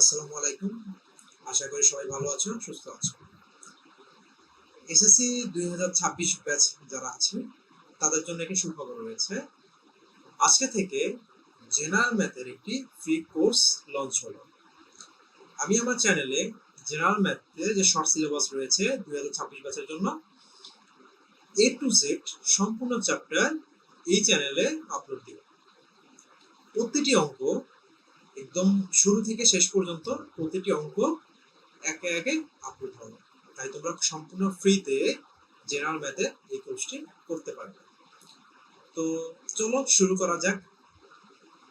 আসসালামু আলাইকুম। আশা করি সবাই ভালো আছো সুস্থ আছো এসএসসি দুই হাজার ছাব্বিশ ব্যাচ যারা আছে, তাদের জন্য একটি সুখবর রয়েছে। আজকে থেকে জেনারেল ম্যাথের একটি ফ্রি কোর্স লঞ্চ হলো। আমি আমার চ্যানেলে জেনারেল ম্যাথে যে শর্ট সিলেবাস রয়েছে দুই হাজার ছাব্বিশ ব্যাচের জন্য এ টু জেড সম্পূর্ণ চ্যাপ্টার এই চ্যানেলে আপলোড দিব। প্রতিটি অঙ্ক একদম শুরু থেকে শেষ পর্যন্ত প্রতিটি অঙ্ক একে একে আপলোড হবে। তাই তোমরা সম্পূর্ণ ফ্রিতে জেনারেল ম্যাথে এই কোর্সটি করতে পারবে। তো চলো শুরু করা যাক।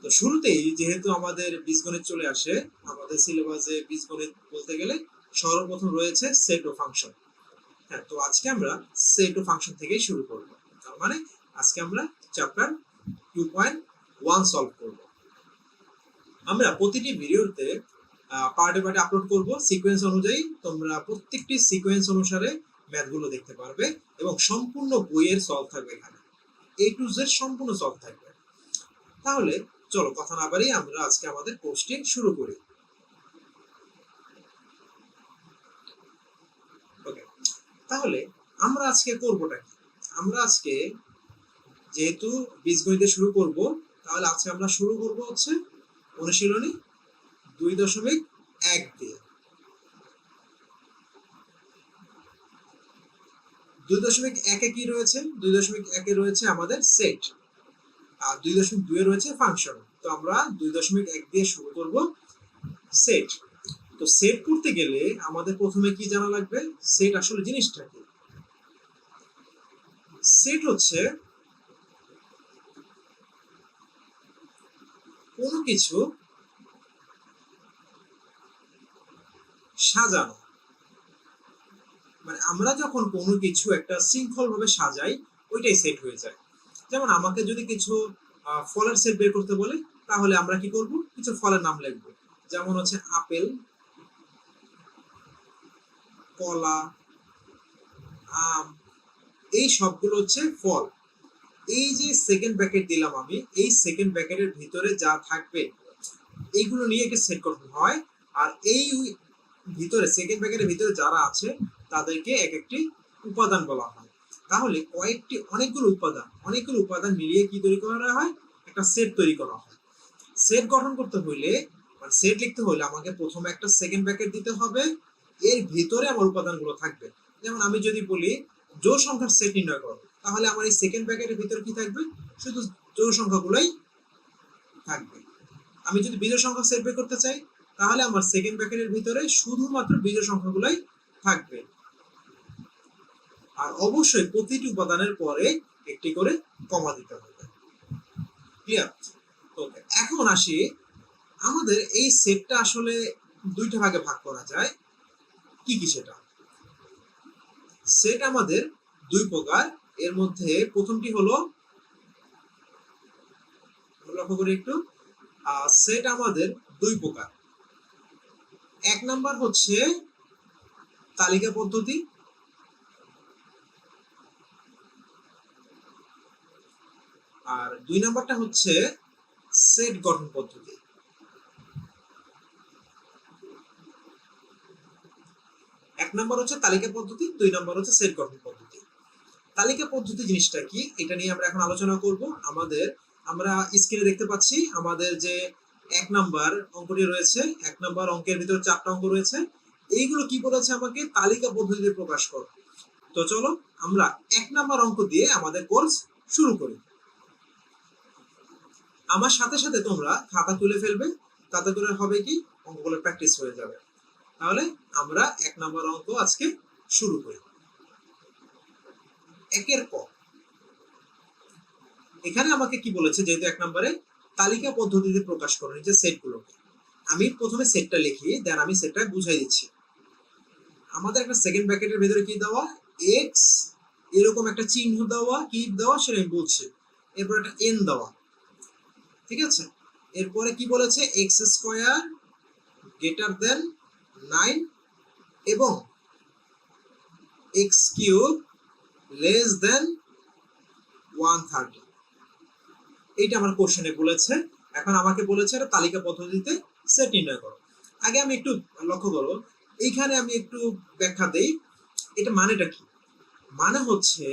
তো শুরুতেই যেহেতু আমাদের বীজগণিত চলে আসে, আমাদের সিলেবাসে বীজগণিত বলতে গেলে সর্বপ্রথম রয়েছে সেট ও ফাংশন হ্যাঁ তো আজকে আমরা সেট ও ফাংশন থেকেই শুরু করব। তার মানে আজকে আমরা chapter two point one solve করব। আমরা প্রতিটি ভিডিওতে পার্টে পার্টে আপলোড করব। সিকোয়েন্স অনুযায়ী তোমরা প্রত্যেকটি সিকোয়েন্স অনুসারে ম্যাথগুলো দেখতে পারবে এবং সম্পূর্ণ বইয়ের সলভ থাকবে এখানে। এ টু জেড সম্পূর্ণ সলভ থাকবে। তাহলে চলো কথা না বাড়িয়ে আমরা আজকে আমাদের কোর্সটি শুরু করি। তাহলে আমরা আজকে করবোটা কি? আমরা আজকে যেহেতু বীজগণিতে শুরু করব, তাহলে আজকে আমরা শুরু করব হচ্ছে অনুশীলনী দুই দশমিক এক দিয়ে। দুই দশমিক একে কি রয়েছে? দুই দশমিক একে রয়েছে আমাদের সেট আর দুই দশমিক দুয়ে রয়েছে ফাংশন তো আমরা দুই দশমিক এক দিয়ে শুরু করব সেট তো সেট করতে গেলে আমাদের প্রথমে কি জানা লাগবে? সেট আসলে জিনিসটা কি? সেট হচ্ছে কোনো কিছু সাজানো। মানে আমরা যখন কোনো কিছু একটা শৃঙ্খল ভাবে সাজাই, ওইটাই সেট হয়ে যায়। যেমন আমাকে যদি কিছু ফলের সেট বের করতে বলে, তাহলে আমরা কি করব? কিছু ফলের নাম লিখব। যেমন হচ্ছে আপেল, কলা, আম, এই সবগুলো হচ্ছে ফল। এই যে সেকেন্ড ব্র্যাকেট দিলাম আমি, এই সেকেন্ড ব্র্যাকেটের ভিতরে যা থাকবে, এইগুলো নিয়ে একটা সেট করতে হয়। আর এই ভিতরে সেকেন্ড ব্র্যাকেটের ভিতরে যারা আছে, তাদেরকে এক একটি উপাদান বলা হয়। তাহলে কয়েকটি অনেকগুলো উপাদান অনেকগুলো উপাদান মিলিয়ে কি তৈরি করা হয়? একটা সেট তৈরি করা হয়। সেট গঠন করতে হইলে মানে সেট লিখতে হলে আমাকে প্রথমে একটা সেকেন্ড ব্র্যাকেট দিতে হবে। এর ভিতরে আমার উপাদানগুলো থাকবে। যেমন আমি যদি বলি জোর সংখ্যার সেট নির্ণয় করো। তাহলে আমার এই সেকেন্ড ব্র্যাকেটের ভিতরে কি থাকবে? শুধু জোড় সংখ্যাগুলোই থাকবে। আমি যদি বিজোড় সংখ্যা সেট করতে চাই, তাহলে আমার সেকেন্ড ব্র্যাকেটের ভিতরে শুধুমাত্র বিজোড় সংখ্যাগুলোই থাকবে। আর অবশ্যই প্রতিটি উপাদানের পরে একটি করে কমা দিতে হবে। ক্লিয়ার ওকে এখন আসি, আমাদের এই সেটটা আসলে দুইটা ভাগে ভাগ করা যায়। কি কি সেটা? সেট আমাদের দুই প্রকার এর মধ্যে প্রথমটি হলো লক্ষ্য করি একটু সেট আমাদের দুই প্রকার। এক নাম্বার হচ্ছে তালিকা পদ্ধতি। আর দুই নাম্বারটা হচ্ছে সেট গঠন পদ্ধতি। এক নাম্বার হচ্ছে তালিকা পদ্ধতি, দুই নাম্বার হচ্ছে সেট গঠন পদ্ধতি। তালিকা পদ্ধতি জিনিসটা কি? এটা নিয়ে আমরা এখন আলোচনা করব। আমাদের, আমরা স্ক্রিনে দেখতে পাচ্ছি আমাদের যে এক নাম্বার অঙ্কটি রয়েছে, এক নাম্বার অঙ্কের ভিতরে চারটা অঙ্ক রয়েছে। এইগুলো কি বলেছে আমাকে? তালিকা পদ্ধতিতে প্রকাশ করো। তো চলো, আমরা এক নাম্বার অঙ্ক দিয়ে আমাদের কোর্স শুরু করি। আমার সাথে সাথে তোমরা খাতা তুলে ফেলবে। তাতে করে হবে কি? অঙ্কগুলো প্র্যাকটিস হয়ে যাবে। তাহলে আমরা এক নম্বর অঙ্ক আজকে শুরু করি। একের ক এখানে আমাকে কি বলেছে, যেহেতু এক নম্বরে, তালিকা পদ্ধতিতে প্রকাশ করো যে সেটগুলোকে। আমি প্রথমে সেটটা লিখি, দেন আমি সেটটা বুঝাই দিচ্ছি। আমাদের একটা সেকেন্ড ব্র্যাকেটের ভেতরে কি দেওয়া? এক্স এরকম একটা চিহ্ন দেওয়া, কি দেওয়া, সেটা আমি বলছি। এরপর একটা এন দেওয়া। ঠিক আছে? এরপরে কি বলেছে? X square greater than nine এবং x cube less than one thirty আমার কোশ্চেনে বলেছে। এখন আমাকে বলেছে এটা তালিকা পদ্ধতিতে সেট নির্ণয় করো। আগে আমি একটু লক্ষ্য করো এইখানে আমি একটু ব্যাখ্যা দেই। এটা মানেটা কি? মানে হচ্ছে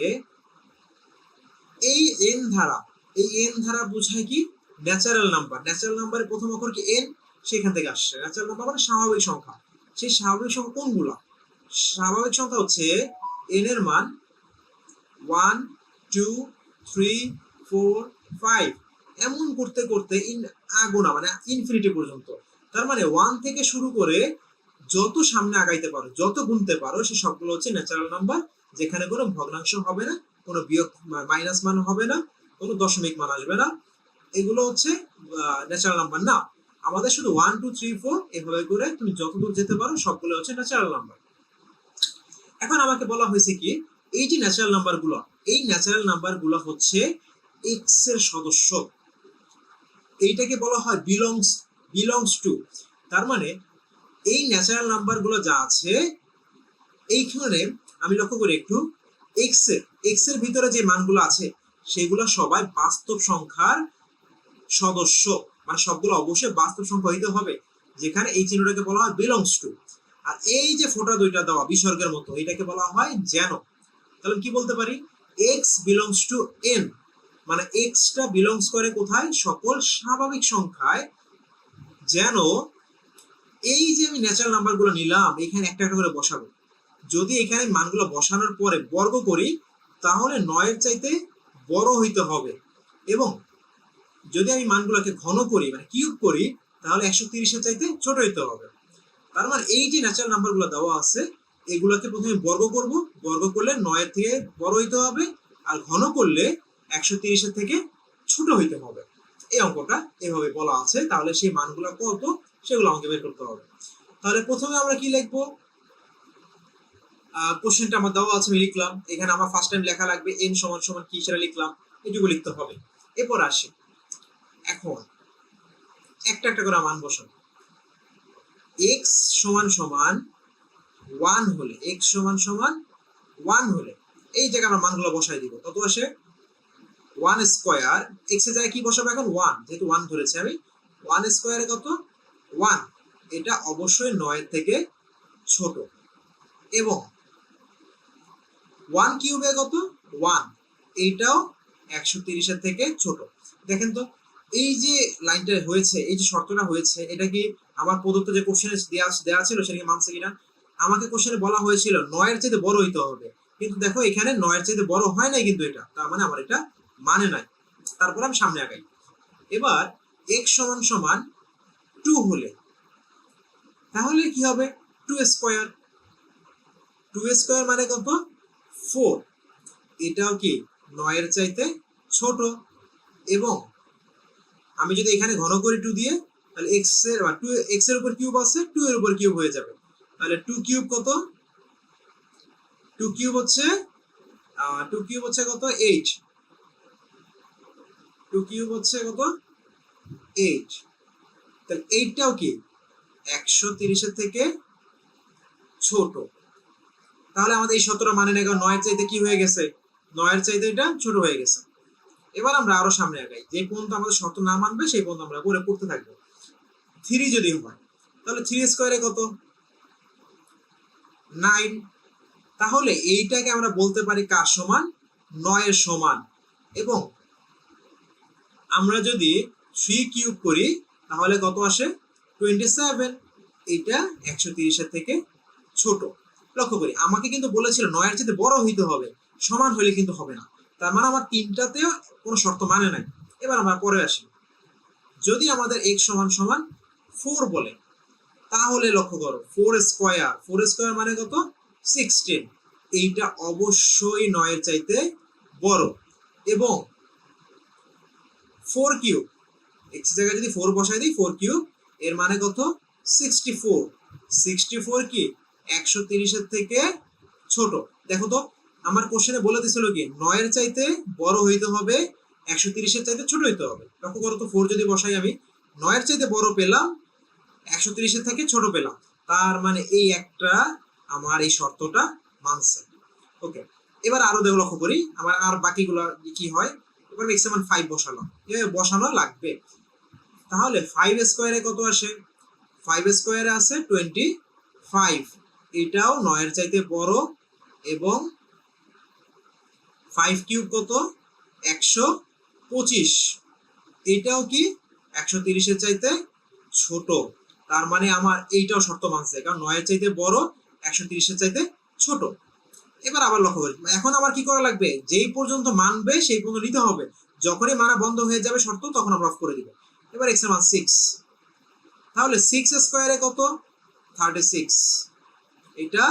এই এন ধারা, এই এন ধারা বোঝায় কি? ন্যাচারাল নাম্বার ন্যাচারাল নাম্বারের প্রথম অক্ষর কি এন সেখান থেকে আসছে। ন্যাচারাল নাম্বার মানে স্বাভাবিক সংখ্যা। সেই স্বাভাবিক সংখ্যা কোনগুলা? স্বাভাবিক সংখ্যা হচ্ছে এন এর মান one two three four five এমন করতে করতে ইন আগুনা মানে ইনফিনিটি পর্যন্ত। তার মানে ওয়ান থেকে শুরু করে যত সামনে আগাইতে পারো, যত গুনতে পারো, সে সবগুলো হচ্ছে ন্যাচারাল নাম্বার যেখানে কোনো ভগ্নাংশ হবে না, কোনো বিয়োগ মাইনাস মান হবে না, কোনো দশমিক মান আসবে না। এগুলো হচ্ছে ন্যাচারাল নাম্বার না, আমাদের শুধু ওয়ান টু থ্রি ফোর এভাবে করে তুমি যতদূর যেতে পারো, সবগুলো হচ্ছে ন্যাচারাল নাম্বার এখন আমাকে বলা হয়েছে কি এই যে ন্যাচারাল নাম্বারগুলো, এই ন্যাচারাল নাম্বারগুলো হচ্ছে এক্সের সদস্য। এইটাকে বলা হয় বিলংস বিলংস টু তার মানে এই ন্যাচারাল নাম্বারগুলো যা আছে, এইখানে আমি লক্ষ্য করি একটু এক্সের এক্সের ভিতরে যে মানগুলো আছে, সেগুলো সবাই বাস্তব সংখ্যার সদস্য। মানে সবগুলো অবশ্যই বাস্তব সংখ্যা হইতে হবে, যেখানে এই চিহ্নটাকে বলা হয় বিলংস টু আর এই যে ফোটা দুইটা দেওয়া, বিসর্গের মতো, এটাকে বলা হয় যেন। তাহলে কি বলতে পারি? এক্স বিলংস টু এন মানে এক্সটা বিলংস করে কোথায়? সকল স্বাভাবিক সংখ্যায়। যেন এই যে আমি ন্যাচারাল নাম্বারগুলো নিলাম, এখানে একটা একটা করে বসাবো। যদি এখানে মানগুলো বসানোর পরে বর্গ করি, তাহলে নয়ের চাইতে বড় হইতে হবে। এবং যদি আমি মানগুলোকে ঘন করি মানে কিউব করি, তাহলে একশো তিরিশের চাইতে ছোট হইতে হবে। তার মানে এই যে ন্যাচারাল নাম্বারগুলো দেওয়া আছে এগুলোকে প্রথমে বর্গ করব। বর্গ করলে নয়ের থেকে বড় হইতে হবে আর ঘন করলে একশো তিরিশের থেকে ছোট হইতে হবে। এই অঙ্কটা এভাবে বলা আছে। তাহলে সেই মানগুলো কত? সেগুলো আমাকে বের করতে হবে। তাহলে প্রথমে আমরা কি লিখব? কোশ্চেনটা আমার দেওয়া আছে, আমি লিখলাম। এখানে আমার ফার্স্ট টাইম লেখা লাগবে এন সমান সমান কি সেটা লিখলাম? এটুকু লিখতে হবে। এরপর আসি। এখন একটা একটা করে মান বসাবো। এক্স সমান সমান ওয়ান হলে এক্স সমান সমান ওয়ান হলে, এই জায়গায় আমরা মানগুলো বসাই দিব। কত আসে? ওয়ান স্কোয়ার এক্সের জায়গায় কি বসাবো এখন? ওয়ান যেহেতু ওয়ান ধরেছি আমি ওয়ান স্কোয়ারে কত? ওয়ান এটা অবশ্যই নয়ের থেকে ছোট। এবং ওয়ান কিউবে কত? ওয়ান এইটাও একশো তিরিশের থেকে ছোট। দেখেন তো, এই যে লাইনটা হয়েছে, এই যে শর্তটা হয়েছে, এটা কি আমার প্রদত্ত যে কোশ্চেনে দেওয়া ছিল সেটাকে মানছে কিনা? আমাকে কোশ্চেনে বলা হয়েছিল, নয়ের চাইতে বড় হইতে হবে। কিন্তু দেখো, এখানে নয়ের চাইতে বড় হয় নাই কিন্তু এটা। তার মানে আমার এটা মানে নাই। তারপর আমি সামনে আগাই। এবার এক্স সমান সমান টু হলে, তাহলে কি হবে? টু স্কোয়ার টু স্কোয়ার মানে কত? ফোর এটাও কি নয়ের চাইতে ছোট? এবং আমি যদি এখানে ঘন করি টু দিয়ে, তাহলে এক্সের টু এক্সের উপর কিউব আছে টু এর উপর কিউব হয়ে যাবে। তাহলে টু কিউব কত? টু কিউব হচ্ছে টু কিউব হচ্ছে কত? এইট টু কিউব হচ্ছে কত? এইট তাহলে এইটটাও কি? একশো তিরিশের থেকে ছোট। তাহলে আমাদের এই সতেরো মানে না নয়ের চাইতে কি হয়ে গেছে? নয়ের চাইতে এটা ছোট হয়ে গেছে। এবার আমরা আরও সামনে আগাই। যে পর্যন্ত আমাদের শর্ত না মানবে, সেই পর্যন্ত আমরা করে পড়তে থাকব। থ্রি যদি হয়, তাহলে থ্রি স্কোয়ারে কত? নাইন। তাহলে এইটাকে আমরা বলতে পারি কার সমান? নয়ের সমান। এবং আমরা যদি থ্রি কিউব করি, তাহলে কত আসে? টোয়েন্টি সেভেন এটা একশো তিরিশের থেকে ছোট। লক্ষ্য করি, আমাকে কিন্তু বলেছিল নয়ের চেয়ে বড় হইতে হবে। সমান হলে কিন্তু হবে না। তার মানে আমার তিনটাতেও কোনো শর্ত মানে নাই। এবার আমরা পরে আসি। যদি আমাদের এক সমান সমান ফোর বলে তাহলে লক্ষ্য করো ফোর স্কোয়ার ফোর স্কোয়ার মানে কত? সিক্সটিন এইটা অবশ্যই নয়ের চাইতে বড়। এবং ফোর কিউব এক্স জায়গায় যদি ফোর বসাই দিই ফোর কিউব এর মানে কত? সিক্সটি ফোর সিক্সটি ফোর কি? একশো তিরিশের থেকে ছোট। দেখো তো, আমার কোশ্চেনে বলে দিছিল কি? নয়ের চাইতে বড় হইতে হবে, একশো তিরিশের চাইতে ছোট হইতে হবে। লক্ষ্য করো তো ফোর যদি বসাই আমি, নয়ের চাইতে বড় পেলাম একশো তিরিশের থেকে ছোট পেলাম। তার মানে এই একটা আমার এই শর্তটা মানছে। ওকে, এবার আরও দেখো লক্ষ্য করি। আমার আর বাকিগুলো কি হয়? এবার ম্যাক্সিমাম ফাইভ বসালাম এভাবে বসানো লাগবে। তাহলে ফাইভ স্কোয়ারে কত আসে? ফাইভ স্কোয়ারে আছে টোয়েন্টি ফাইভ এটাও নয়ের চাইতে বড় এবং ফাইভ কিউব কত? একশো পঁচিশ। এটাও কি? একশো তিরিশের চাইতে ছোট। তার মানে আমার এইটাও শর্ত মানছে, কারণ নয়ের চাইতে বড়, একশো তিরিশের চাইতে ছোট। এবার আবার লক্ষ্য করি, এখন আমার কি করা লাগবে? যেই পর্যন্ত মানবে, সেই পর্যন্ত নিতে হবে। যখনই মানা বন্ধ হয়ে যাবে শর্ত, তখন আমরা অফ করে দিব। এবার এক্সের মান সিক্স তাহলে সিক্স স্কোয়ারে কত? থার্টি সিক্স এটা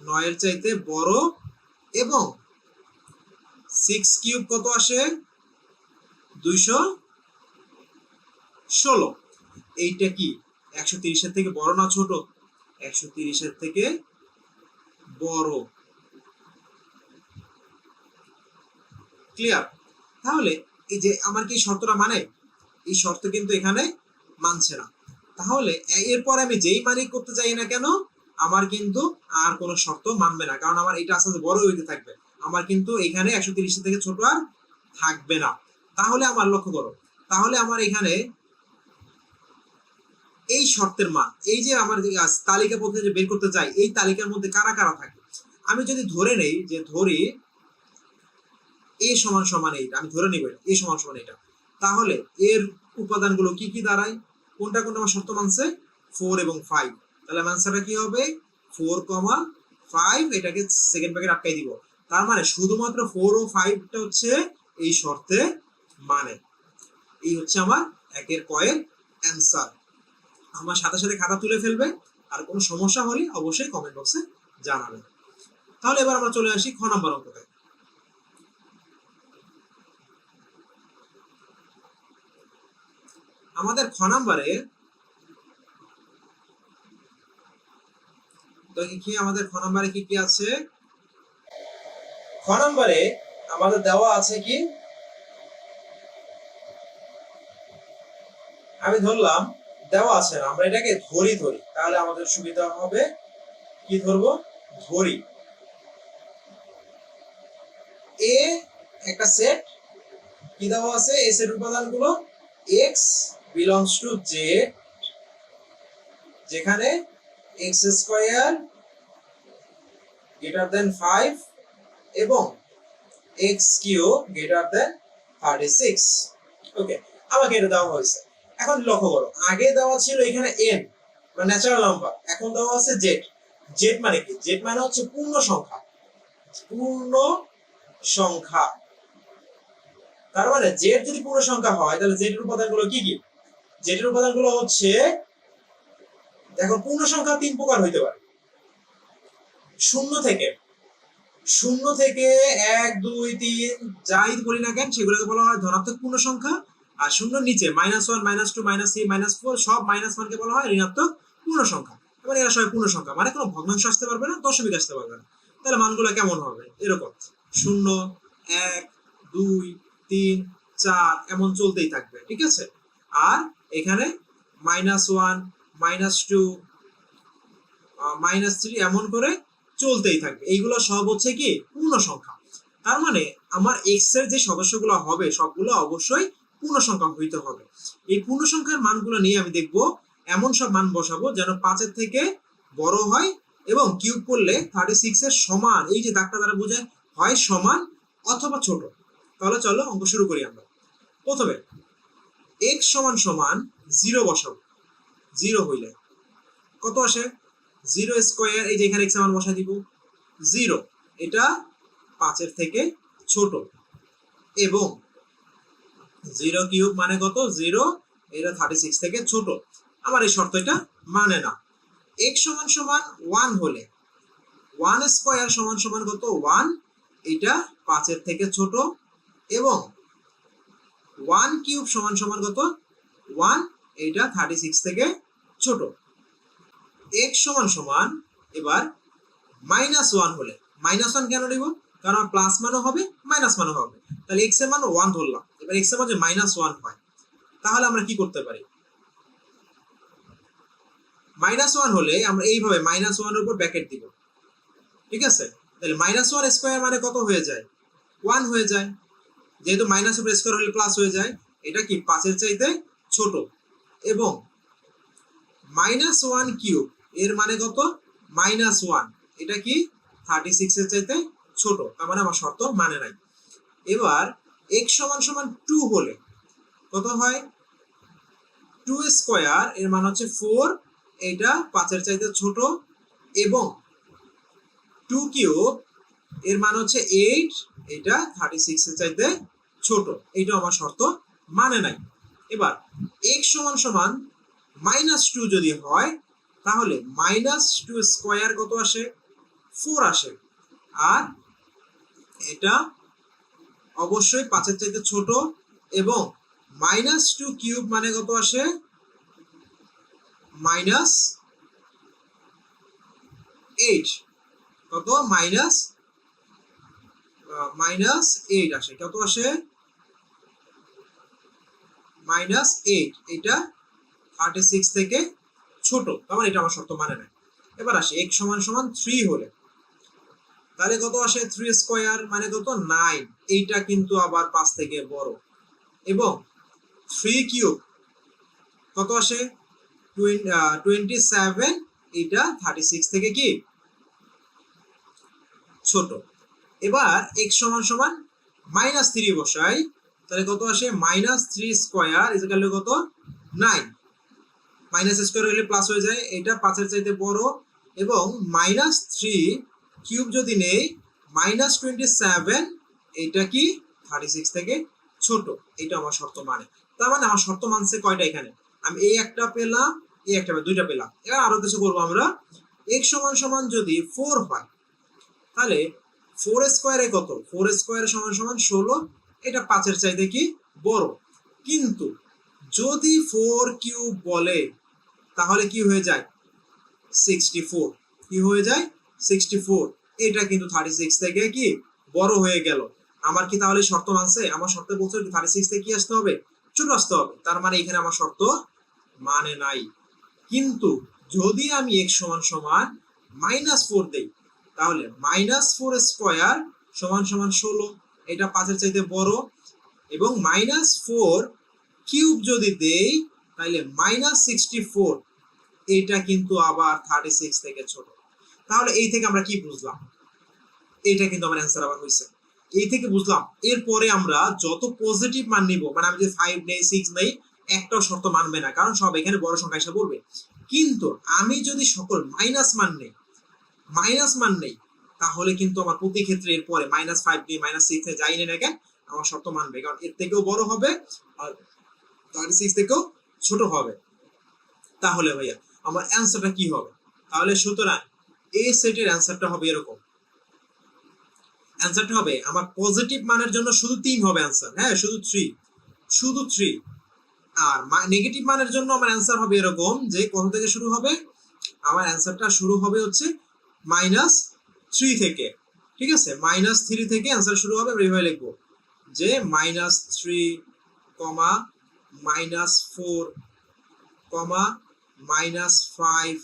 নয়ের চাইতে বড় এবং সিক্স কিউব কত আসে? দুইশো ষোলো। এইটা কি? একশো তিরিশের থেকে বড় না ছোট? একশো তিরিশের থেকে বড়। ক্লিয়ার তাহলে এই যে আমার কি শর্তটা মানে? এই শর্ত কিন্তু এখানে মানছে না। তাহলে এরপর আমি যেই মানি করতে চাই না কেন, আমার কিন্তু আর কোনো শর্ত মানবে না। কারণ আমার এটা আস্তে আস্তে বড় হইতে থাকবে। আমার কিন্তু এখানে একশো তিরিশ থেকে ছোট আর থাকবে না। তাহলে আমার লক্ষ্য করো। তাহলে আমার এখানে এই শর্তের মান, এই যে আমার তালিকা পদ্ধতি যে বের করতে চাই, এই তালিকার মধ্যে কারা কারা থাকে? আমি যদি ধরে নেই যে ধরি এ সমান সমান এইটা, আমি ধরে নিব এ সমান সমান এটা তাহলে এর উপাদানগুলো কি কি দাঁড়ায়? কোনটা কোনটা আমার শর্ত মানছে? ফোর এবং ফাইভ তাহলে অ্যান্সারটা কি হবে? ফোর কমা ফাইভ এটাকে সেকেন্ড প্যাকেট আটকাই দিব। তার মানে শুধুমাত্র ফোর ও ফাইভটা হচ্ছে এই শর্তে মানে। এই হচ্ছে আমার একের কয়ের অ্যান্সার আমার সাথে সাথে খাতা তুলে ফেলবে। আর কোনো সমস্যা হলে অবশ্যই কমেন্ট বক্সে জানাবেন তাহলে এবার আমরা চলে আসি খ নম্বর অঙ্কতে। আমাদের খ নম্বরে কি আমাদের খ নম্বরে কি কি আছে? খ নম্বরে আমাদের দেওয়া আছে কি? আমি ধরলাম দেওয়া আছে না, আমরা এটাকে ধরি ধরি। তাহলে আমাদের সুবিধা হবে কি ধরবো? ধরি। এ একটা সেট কি দেওয়া আছে? এ সেট উপাদানগুলো এক্স বিলংস টু জেড যেখানে X square greater than five এবং X cube greater than thirty six okay আমাকে এটা দেওয়া হয়েছে। এখন লক্ষ্য করো, আগে দেওয়া ছিল এখানে এন মানে ন্যাচারাল নাম্বার এখন দেওয়া আছে জেড জেড মানে কি? জেড মানে হচ্ছে পূর্ণ সংখ্যা। পূর্ণ সংখ্যা। তার মানে জেড যদি পূর্ণ সংখ্যা হয়, তাহলে জেড এর উপাদানগুলো কি কি? জেড এর উপাদানগুলো হচ্ছে, দেখো, পূর্ণ সংখ্যা তিন প্রকার হইতে পারে। শূন্য থেকে শূন্য থেকে এক, দুই, তিন, যাই বলি না কেন, সেগুলোকে বলা হয় ধনাত্মক পূর্ণ সংখ্যা। আর শূন্যর নিচে minus one minus two minus three minus four সব মাইনাস ওয়ানকে বলা হয় ঋণাত্মক পূর্ণ সংখ্যা এবার এরা সবাই পূর্ণ সংখ্যা মানে কোনো ভগ্নাংশ আসতে পারবে না, দশমিক আসতে পারবে না। তাহলে মানগুলো কেমন হবে? এরকম। শূন্য, এক, দুই, তিন, চার, এমন চলতেই থাকবে, ঠিক আছে? আর এখানে minus one minus two minus three এমন করে চলতেই থাকবে। এইগুলো সব হচ্ছে কি? পূর্ণ সংখ্যা তার মানে আমার এক্সের যে সদস্যগুলো হবে সবগুলো অবশ্যই পূর্ণ সংখ্যা হইতে হবে। এই পূর্ণ সংখ্যার মানগুলো নিয়ে আমি দেখব, এমন সব মান বসাবো যেন পাঁচের থেকে বড় হয় এবং কিউব করলে থার্টি সিক্স এর সমান, এই যে দাগটা দ্বারা বোঝায়, হয় সমান অথবা ছোট। তাহলে চলো অঙ্ক শুরু করি আমরা। প্রথমে এক্স সমান সমান জিরো বসাবো। জিরো হইলে কত আসে? জিরো স্কোয়ার এই যে এখানে এক্স মান বসাই দিব। জিরো এটা পাঁচের থেকে ছোট। এবং জিরো কিউব মানে কত? জিরো, এটা থার্টি সিক্স থেকে ছোট। আমার এই শর্ত এটা মানে না। এক্স সমান সমান ওয়ান হলে ওয়ান স্কোয়ার সমান সমান কত? ওয়ান এটা পাঁচের থেকে ছোট। এবং ওয়ান কিউব সমান সমান কত? ওয়ান এইটা থার্টি সিক্স থেকে ছোট। এক্স সমান সমান, এবার মাইনাস ওয়ান হলে। মাইনাস ওয়ান কেন নিব কারণ প্লাস মানও হবে মাইনাস মানও হবে। তাহলে এক্সের মান ওয়ান ধরলাম। এবার এক্সের মান যে মাইনাস ওয়ান হয়। তাহলে আমরা কি করতে পারি? মাইনাস ওয়ান হলে আমরা এইভাবে মাইনাস ওয়ানের উপর ব্যাকেট দিব। ঠিক আছে? তাহলে মাইনাস ওয়ান স্কোয়ার মানে কত হয়ে যায়? ওয়ান হয়ে যায়। যেহেতু মাইনাস উপর স্কোয়ার হলে প্লাস হয়ে যায়, এটা কি? পাঁচের চাইতে ছোট। এবং মাইনাস ওয়ান কিউব এর মানে কত? মাইনাস ওয়ান এটা কি? থার্টি সিক্স এর চাইতে ছোট, তার মানে আমার শর্ত মানে নাই। এবার এক্স সমান সমান টু হলে কত হয়? টু স্কোয়ার এর মান হচ্ছে ফোর এটা পাঁচের চাইতে ছোট, এবং টু কিউব এর মান হচ্ছে এইট এটা থার্টি সিক্স এর চাইতে ছোট এইটা আমার শর্ত মানে নাই। এবার এক্স সমান সমান মাইনাস টু যদি হয়, তাহলে মাইনাস টু স্কোয়ার কত আসে? ফোর আসে। আর এটা অবশ্যই পাঁচের চাইতে ছোট এবং মাইনাস টু কিউব মানে কত আসে? মাইনাস এইট কত? মাইনাস মাইনাস এইট আসে। কত আসে? মাইনাস এইট এটা থার্টি সিক্স থেকে ছোট। তার মানে এটা আমার শর্ত মানে না এবার আসে। এক সমান সমান থ্রি হলে। তাহলে কত আসে থ্রি স্কোয়ার মানে কত? নাইন এইটা কিন্তু আবার পাঁচ থেকে বড়। এবং থ্রি কিউব কত আসে? টোয়েন্টি সেভেন এটা থার্টি সিক্স থেকে কি? ছোট। এবার এক্স সমান সমান মাইনাস থ্রি বসাই, তাহলে কত আসে? Minus three square is equal কত? নাইন মাইনাস স্কোয়ার হলে প্লাস হয়ে যায়, এটা পাঁচের চাইতে বড়। এবং মাইনাস থ্রি কিউব যদি নেই মাইনাস টোয়েন্টি সেভেন এটা কি? থার্টি সিক্স থেকে ছোট। এটা আমার শর্ত মানে। তার মানে আমার শর্ত মানছে কয়টা এখানে? আমি এই একটা পেলাম, এই একটা পেলাম, দুইটা পেলাম। এবার আরও কিছু করব আমরা। এক সমান সমান যদি ফোর হয়, তাহলে ফোর স্কোয়ারে কত? ফোর স্কোয়ারে সমান সমান ষোলো। এটা পাঁচের চাইতে কি বড়? কিন্তু যদি ফোর কিউব বলে, তাহলে কি হয়ে যায়? সিক্সটি ফোর কি হয়ে যায়? সিক্সটি ফোর এটা কিন্তু থার্টি সিক্স থেকে কি বড় হয়ে গেল। আমার কি তাহলে শর্ত মানছে? আমার শর্তে বলছে থার্টি সিক্স থেকে কি আসতে হবে? ছোট আসতে হবে। তার মানে এখানে আমার শর্ত মানে নাই। কিন্তু যদি আমি এক সমান সমান মাইনাস ফোর দেই, তাহলে মাইনাস ফোর স্কোয়ার সমান সমান ষোলো। এটা পাঁচের চাইতে বড়। এবং মাইনাস ফোর কিউব যদি দেই, তাহলে মাইনাস সিক্সটি ফোর এটা কিন্তু আবার থার্টি সিক্স থেকে ছোট। তাহলে এই থেকে আমরা কি বুঝলাম? এইটা কিন্তু আমার অ্যান্সার আবার হয়েছে এই থেকে বুঝলাম, এরপরে আমরা যত পজিটিভ মান নিব মানে আমি যদি ফাইভ নেই সিক্স নেই, একটাও শর্ত মানবে না, কারণ সব এখানে বড় সংখ্যা এসে পড়বে। কিন্তু আমি যদি সকল মাইনাস মান নেই মাইনাস মান নেই, তাহলে কিন্তু আমার প্রতি ক্ষেত্রে এরপরে মাইনাস ফাইভ নেই মাইনাস সিক্স এ যাই না কেন, আমার শর্ত মানবে, কারণ এর থেকেও বড় হবে, আর থার্টি সিক্স থেকেও ছোট হবে। তাহলে ভাইয়া, আমার অ্যান্সারটা কি হবে? তাহলে সুতরাং এই সেটের অ্যান্সারটা হবে এরকম। অ্যান্সারটা হবে, আমার পজিটিভ মানের জন্য শুধু তিন হবে অ্যান্সার হ্যাঁ শুধু থ্রি শুধু থ্রি আর নেগেটিভ মানের জন্য আমার অ্যান্সার হবে এরকম যে কত থেকে শুরু হবে? আমার অ্যান্সারটা শুরু হবে হচ্ছে মাইনাস থ্রি থেকে। ঠিক আছে? মাইনাস থ্রি থেকে অ্যান্সার শুরু হবে, আমরা এইভাবে লিখব। যে minus three comma minus four comma minus five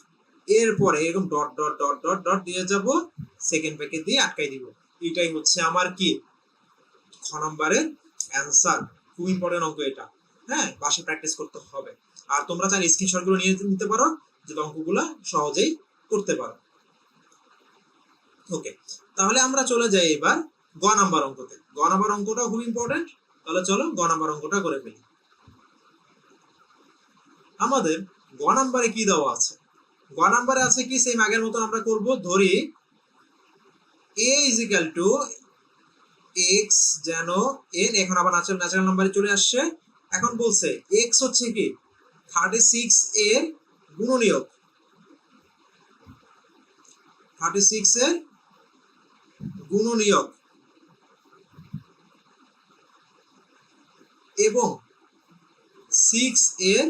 এরপরে এরকম dot dot dot dot dot দিয়ে যাব সেকেন্ড প্যাকেট দিয়ে আটকাই দিব। এটাই হচ্ছে আমার কি? খ নম্বরের অ্যান্সার খুব ইম্পর্টেন্ট অঙ্ক এটা। হ্যাঁ বাসে প্র্যাকটিস করতে হবে। আর তোমরা চাইলে স্ক্রিনশটগুলো নিয়ে নিতে পারো যে অঙ্কগুলো সহজেই করতে পারো। ওকে তাহলে আমরা চলে যাই এবার গ নাম্বার অঙ্কতে। গ নাম্বার অঙ্কটা খুব ইম্পর্টেন্ট তাহলে চলো গ নাম্বার অঙ্কটা করে ফেলি। আমাদের গ নাম্বারে কি দেওয়া আছে? গ নাম্বারে আছে কি? সেম আগের মতন আমরা করব। ধরি A is equal to X যেন এন এখন আবার ন্যাচারাল ন্যাচারাল নাম্বারে চলে আসছে। এখন বলছে এক্স হচ্ছে কি? থার্টি সিক্স এর গুণনীয়ক। থার্টি সিক্স এর গুণনীয়ক। এবং সিক্স এর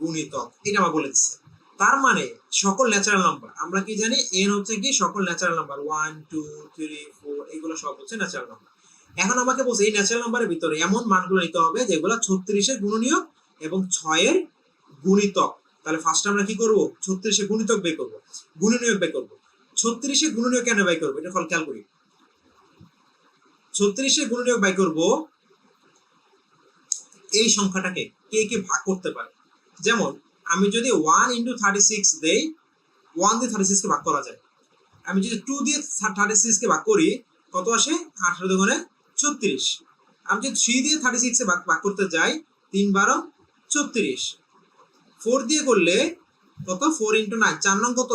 গুণিতক, এটা আমার বলে দিচ্ছে তার মানে সকল ন্যাচারাল নাম্বার আমরা কি জানি? এন হচ্ছে কি সকল natural number one two three four এগুলো সব হচ্ছে ন্যাচারাল নাম্বার এখন আমাকে বলছে এই ন্যাচারাল নাম্বারের ভিতরে এমন মানগুলো নিতে হবে যেগুলো ছত্রিশের গুণনীয়ক এবং ছয়ের গুণিতক। তাহলে ফার্স্ট আমরা কি করব? ছত্রিশে গুণিতক বের করব, গুণনীয়ক বের করব। ছত্রিশে গুণনীয় কেন বাই করব? এটা ফল খেয়াল করি। ছত্রিশে গুণনীয়ক বাই করব, এই সংখ্যাটাকে কে কে ভাগ করতে পারে? যেমন, আমি যদি ওয়ান ইন্টু থার্টি সিক্স দেই ওয়ান দিয়ে থার্টি সিক্সকে ভাগ করা যায়। আমি যদি টু দিয়ে থার্টি সিক্সকে ভাগ করি, কত আসে? আঠারো দুগুণে ছত্রিশ। আমি যদি থ্রি দিয়ে থার্টি সিক্সে ভাগ ভাগ করতে যাই, তিন বারো ছত্রিশ। ফোর দিয়ে করলে কত? ফোর ইন্টু নাইন চার নং কত?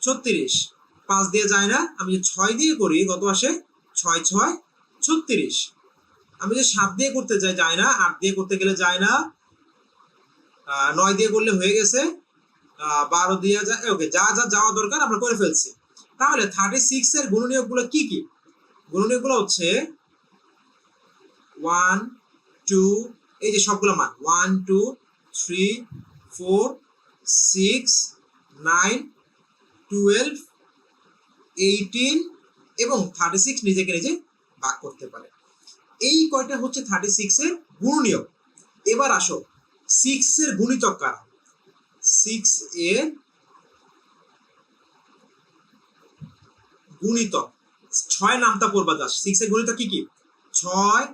ছত্রিশ। পাঁচ দিয়ে যায় না, আমি যদি ছয় দিয়ে করি, কত আসে? ছয় ছয়, ছত্রিশ। আমি যদি সাত দিয়ে করতে যাই, যায় না, আট দিয়ে করতে গেলে যায় না নয় দিয়ে করলে হয়ে গেছে বারো দিয়ে যায় ওকে যা যা যাওয়া দরকার আমরা করে ফেলছি। তাহলে থার্টি সিক্স এর গুণনীয়কগুলো কি কি? গুণনীয়কগুলো হচ্ছে ওয়ান টু এই যে সবগুলো মান one two three four six nine twelve eighteen এবং থার্টি সিক্স নিজেকে নিজে ভাগ করতে পারে। এই কয়টা হচ্ছে থার্টি সিক্স এর গুণনীয়ক। এবার আসো সিক্স এর গুণিতক কারা? সিক্স এর গুণিতক। ছয় নামটা পড়বা দাস সিক্স এর গুণিতক কি কি? ছয়,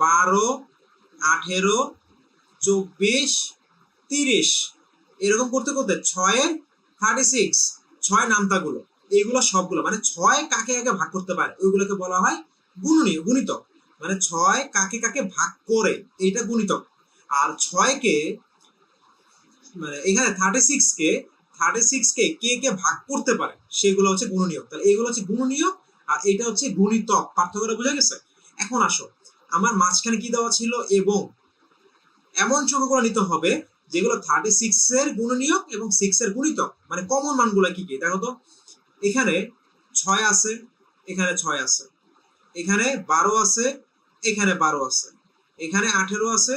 বারো, আঠেরো, চব্বিশ, তিরিশ। এরকম করতে করতে ছয়ের থার্টি সিক্স ছয় নামতাগুলো, এগুলো সবগুলো মানে ছয় কাকে কাকে ভাগ করতে পারে, ওইগুলোকে বলা হয় গুণনীয়, গুণিতক। মানে ছয় কাকে কাকে ভাগ করে, এইটা গুণিতক। আর ছয়কে মানে এখানে থার্টি সিক্স কে থার্টি সিক্স কে কে কে ভাগ করতে পারে, সেগুলো হচ্ছে গুণনীয়ক। তাহলে এগুলো হচ্ছে গুণনীয়ক আর এটা হচ্ছে গুণিতক। পার্থক্যটা বোঝা গেছে? এখন আসো। আমার মাঝখানে কি দেওয়া ছিল? এবং এমন সংখ্যাগুলো নিতে হবে যেগুলো থার্টি সিক্স এর গুণনীয়ক এবং সিক্স এর গুণিতক। মানে কমন মানগুলো কি কি? দেখো তো। এখানে ছয় আছে, এখানে ছয় আছে। এখানে বারো আছে, এখানে বারো আছে। এখানে আঠেরো আছে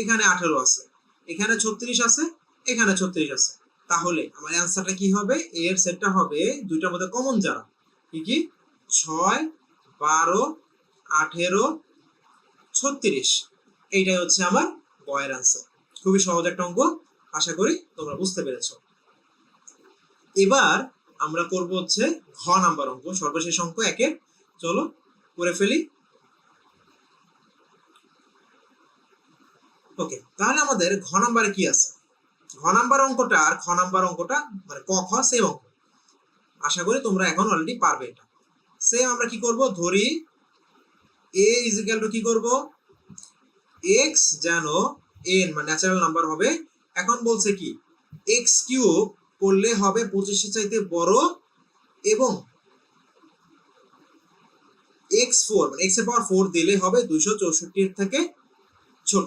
এখানে আঠেরো আছে, এখানে ছত্রিশ আছে, এখানে ছত্রিশ আছে। তাহলে আমার অ্যান্সারটা কি হবে? এর সেটটা হবে দুইটার মধ্যে কমন যারা। কি কি? ছয়, বারো, আঠেরো, ছত্রিশ। এইটাই হচ্ছে আমার বয়ের অ্যান্সার খুবই সহজ একটা অঙ্ক, আশা করি তোমরা বুঝতে পেরেছ। এবার আমরা করব হচ্ছে ঘ নাম্বার অঙ্ক, সর্বশেষ অঙ্ক একের। চলো, করে ফেলি। ওকে তাহলে আমাদের ঘ নাম্বারে কি আছে? ঘ নাম্বার অঙ্কটা আর খ নাম্বার অঙ্কটা মানে ক, খ সেম অঙ্ক। আশা করি তোমরা এখন অলরেডি পারবে এটা। সেম আমরা কি করব? ধরি এ ইজ ইকাল টু কি করব? এক্স যেন এন মানে ন্যাচারাল নাম্বার হবে। এখন বলছে কি? এক্স কিউব করলে হবে পঁচিশের চাইতে বড় এবং এক্স ফোর মানে এক্সের পাওয়ার ফোর দিলে হবে দুইশো চৌষট্টির থেকে ছোট।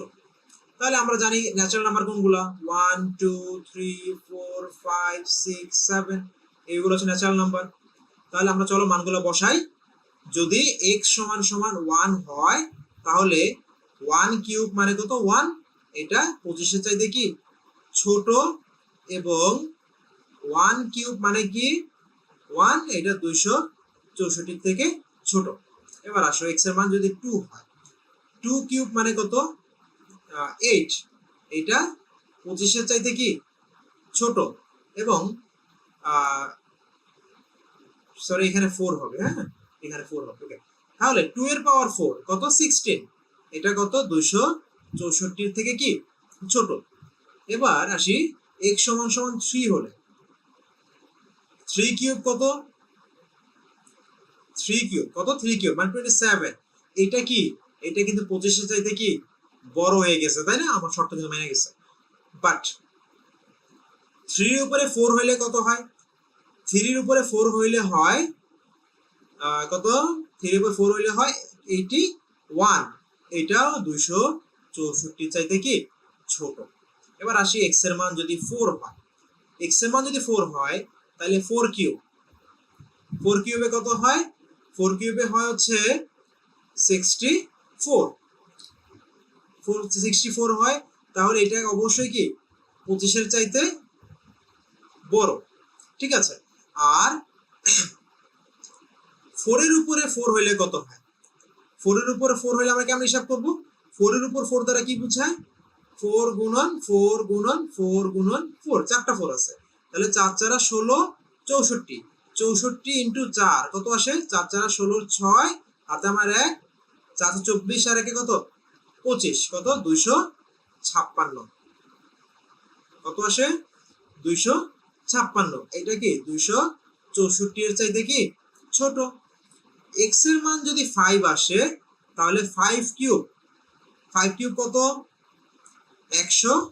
তাহলে আমরা জানি ন্যাচারাল নাম্বার কোনগুলো? One two three four five six seven এইগুলো হচ্ছে ন্যাচারাল নাম্বার তাহলে আমরা চলো মানগুলো বসাই। যদি এক্স সমান সমান ওয়ান হয়, তাহলে ওয়ান কিউব মানে কত? ওয়ান এটা পঁচিশের চাইতে কি? ছোট এবং ওয়ান কিউব মানে কি? ওয়ান এটা দুইশো চৌষট্টি থেকে ছোট। এবার আসো এক্সের মান যদি টু হয়। টু কিউব মানে কত? এইট এটা পঁচিশের চাইতে কি? ছোট। এবং সরি এখানে ফোর হবে হ্যাঁ? এখানে ফোর হবে ওকে তাহলে টু এর পাওয়ার ফোর কত? সিক্সটিন এটা কত? দুইশো চৌষট্টির থেকে কি? ছোট। এবার আসি এক্স সমান সমান থ্রি হলে। থ্রি কিউব কত? থ্রি কিউব কত? থ্রি কিউব মানে টোয়েন্টি সেভেন এটা কি? এটা কিন্তু পঁচিশের চাইতে কি? বড় হয়ে গেছে, তাই না? আমার শর্ত কিন্তু মেনে গেছে। বাট থ্রির উপরে ফোর হইলে কত হয়? থ্রির উপরে ফোর হইলে হয় কত? থ্রির উপরে ফোর হইলে হয় এইটি ওয়ান এটাও দুইশো চৌষট্টি চাইতে কি? ছোট। এবার আসি এক্সের মান যদি ফোর হয়। এক্সের মান যদি ফোর হয়, তাহলে ফোর কিউব ফোর কিউবে কত হয়? ফোর কিউবে হয় হচ্ছে sixty four four sixty four হয়, তাহলে এটা অবশ্যই কি? পঁচিশের চাইতে বড়। ঠিক আছে? আর ফোরের উপরে ফোর হইলে কত হয়? ফোরের উপরে ফোর হইলে আমরা কেমন হিসাব করব? ফোরের উপর ফোর দ্বারা কি বুঝায়? ফোর গুণন ফোর গুণন ফোর গুণন ফোর চারটা ফোর আছে। তাহলে চার চারা ষোলো, চৌষট্টি। চৌষট্টি ইন্টু চার, কত আসে? চার চারা ষোলোর ছয়, হাতে আমার এক চারশো চব্বিশ আর একে কত? পঁচিশ। কত? দুইশো ছাপ্পান্ন। কত আসে? দুইশো ছাপ্পান্ন। এটা কি? দুইশো চৌষট্টি এর চাইতে কি? ছোট। এক্সের মান যদি ফাইভ আসে, তাহলে ফাইভ কিউব ফাইভ কিউব কত? একশো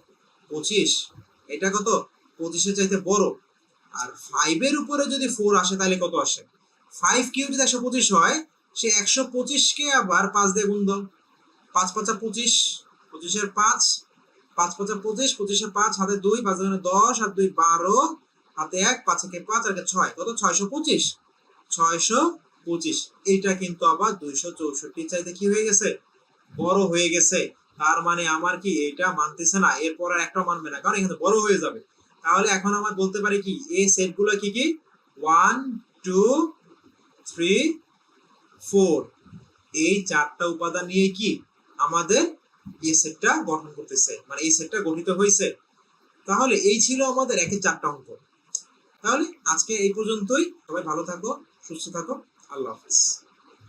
পঁচিশ। এটা কত? পঁচিশের চাইতে বড়। আর ফাইভের উপরে যদি ফোর আসে, তাহলে কত আসে? ফাইভ কিউব যদি একশো পঁচিশ হয়, সে একশো পঁচিশকে আবার পাঁচ দিয়ে গুণ দাও। পাঁচ পাঁচা পঁচিশ, পঁচিশের পাঁচ পাঁচ পাঁচা পঁচিশ, পঁচিশের পাঁচ, হাতে দুই, পাঁচ এখানে দশ আর দুই বারো, হাতে এক, পাঁচ একে পাঁচ, আর ছয়। কত? ছয়শো পঁচিশ। ছয়শো পঁচিশ। এইটা কিন্তু আবার দুইশো চৌষট্টি চাইতে কি হয়ে গেছে? বড় হয়ে গেছে। তার মানে আমার কি এটা মানতেছে না? এরপর আর একটা মানবে না, কারণ এখানে বড় হয়ে যাবে। তাহলে এখন আমার বলতে পারি কি, এই সেটগুলো কি কি? One, two, three, four. এই চারটা উপাদান নিয়ে কি আমাদের এই সেটটা গঠন করতেছে। মানে এই সেটটা গঠিত হয়েছে। তাহলে এই ছিল আমাদের একে চারটা অঙ্ক। তাহলে আজকে এই পর্যন্তই। সবাই ভালো থাকো, সুস্থ থাকো। আল্লাহ হাফিজ।